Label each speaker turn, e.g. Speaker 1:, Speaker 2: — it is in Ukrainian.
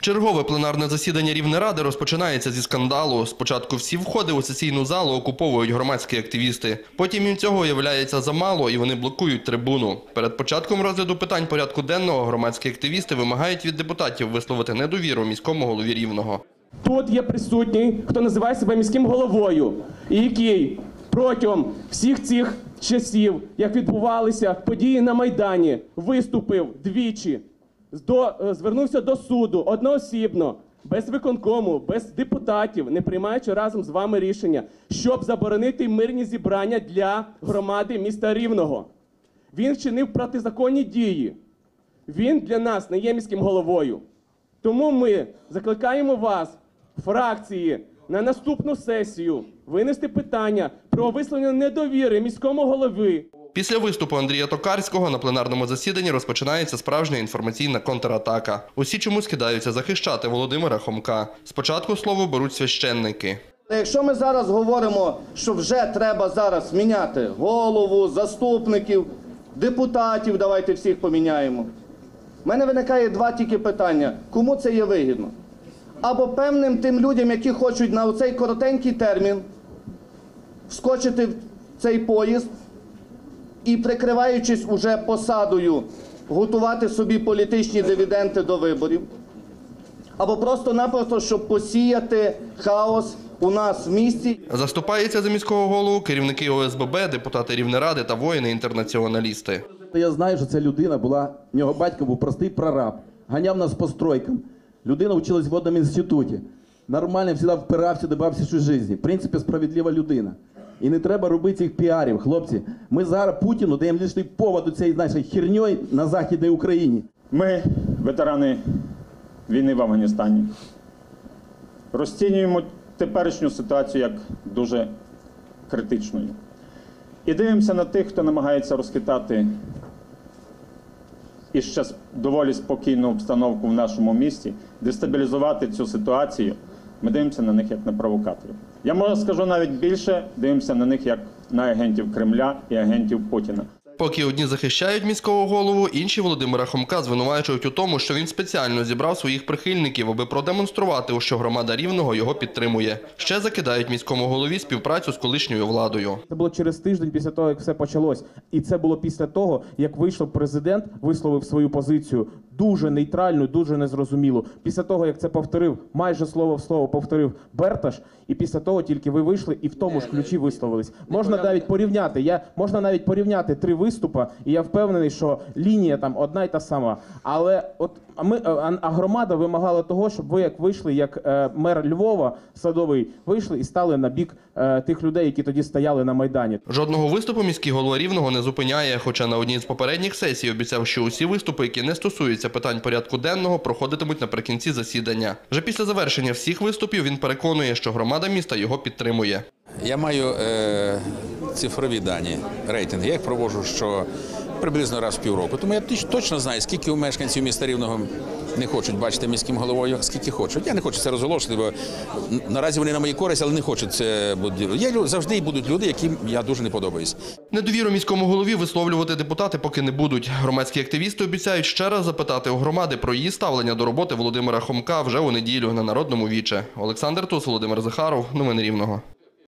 Speaker 1: Чергове пленарне засідання Рівнеради розпочинається зі скандалу. Спочатку всі входи у сесійну залу окуповують громадські активісти. Потім їм цього виявляється замало, і вони блокують трибуну. Перед початком розгляду питань порядку денного громадські активісти вимагають від депутатів висловити недовіру міському голові Рівного.
Speaker 2: Тут є присутній, хто називає себе міським головою, і який протягом всіх цих часів, як відбувалися події на Майдані, виступив двічі, до, е, звернувся до суду одноосібно, без виконкому, без депутатів, не приймаючи разом з вами рішення, щоб заборонити мирні зібрання для громади міста Рівного. Він вчинив протизаконні дії. Він для нас не є міським головою. Тому ми закликаємо вас, фракції, на наступну сесію винести питання про висловлення недовіри міському голови.
Speaker 1: Після виступу Андрія Токарського на пленарному засіданні розпочинається справжня інформаційна контратака. Усі чомусь кидаються захищати Володимира Хомка. Спочатку слово беруть священники.
Speaker 3: Якщо ми зараз говоримо, що вже треба зараз міняти голову, заступників, депутатів, давайте всіх поміняємо. У мене виникає два тільки питання: кому це є вигідно? Або певним тим людям, які хочуть на цей коротенький термін вскочити в цей поїзд і, прикриваючись уже посадою, готувати собі політичні дивіденти до виборів або просто-напросто, щоб посіяти хаос у нас в місті.
Speaker 1: Заступаються за міського голову керівники ОСББ, депутати Рівнеради та воїни-інтернаціоналісти.
Speaker 4: Я знаю, що ця людина була, в нього батько був простий прораб, ганяв нас по стройкам. Людина вчилась в водному інституті. Нормально завжди впирався, добався в житті. В принципі, справедлива людина. І не треба робити цих піарів, хлопці. Ми зараз Путіну даємо лише повод у цієї знаєш, херньою на Західній Україні.
Speaker 5: Ми, ветерани війни в Афганістані, розцінюємо теперішню ситуацію як дуже критичною. І дивимося на тих, хто намагається розхитати і ще доволі спокійну обстановку в нашому місті, дестабілізувати цю ситуацію. Ми дивимося на них як на провокаторів. Я можу скажу навіть більше, дивимося на них як на агентів Кремля і агентів Путіна.
Speaker 1: Поки одні захищають міського голову, інші Володимира Хомка звинувачують у тому, що він спеціально зібрав своїх прихильників, аби продемонструвати, що громада рівного його підтримує. Ще закидають міському голові співпрацю з колишньою владою.
Speaker 2: Це було через тиждень після того, як все почалось. І це було після того, як вийшов президент, висловив свою позицію дуже нейтральну, дуже незрозумілу. Після того, як це повторив, майже слово в слово повторив Берташ, і після того тільки ви вийшли і в тому ж ключі висловились. Можна навіть порівняти. Я можна навіть порівняти три виступи, і я впевнений, що лінія там одна й та сама. Але от а ми а, а громада вимагала того, щоб ви як вийшли, як е, мер Львова садовий, вийшли і стали на бік е, тих людей, які тоді стояли на майдані.
Speaker 1: Жодного виступу міський голова рівного не зупиняє, хоча на одній з попередніх сесій обіцяв, що усі виступи, які не стосуються питань порядку денного, проходитимуть наприкінці засідання. Вже після завершення всіх виступів він переконує, що громада міста його підтримує.
Speaker 6: Я маю е, цифрові дані, рейтинги. Я їх проводжу що приблизно раз в півроку. Тому я точно знаю, скільки у мешканців міста Рівного не хочуть бачити міським головою, скільки хочуть. Я не хочу це розголошувати, бо наразі вони на моїй користь, але не хочуть це. Є завжди і будуть люди, яким я дуже не подобаюсь.
Speaker 1: Недовіру міському голові висловлювати депутати поки не будуть. Громадські активісти обіцяють ще раз запитати у громади про її ставлення до роботи Володимира Хомка вже у неділю на народному віче. Олександр Тус, Володимир Захаров. Новини Рівного.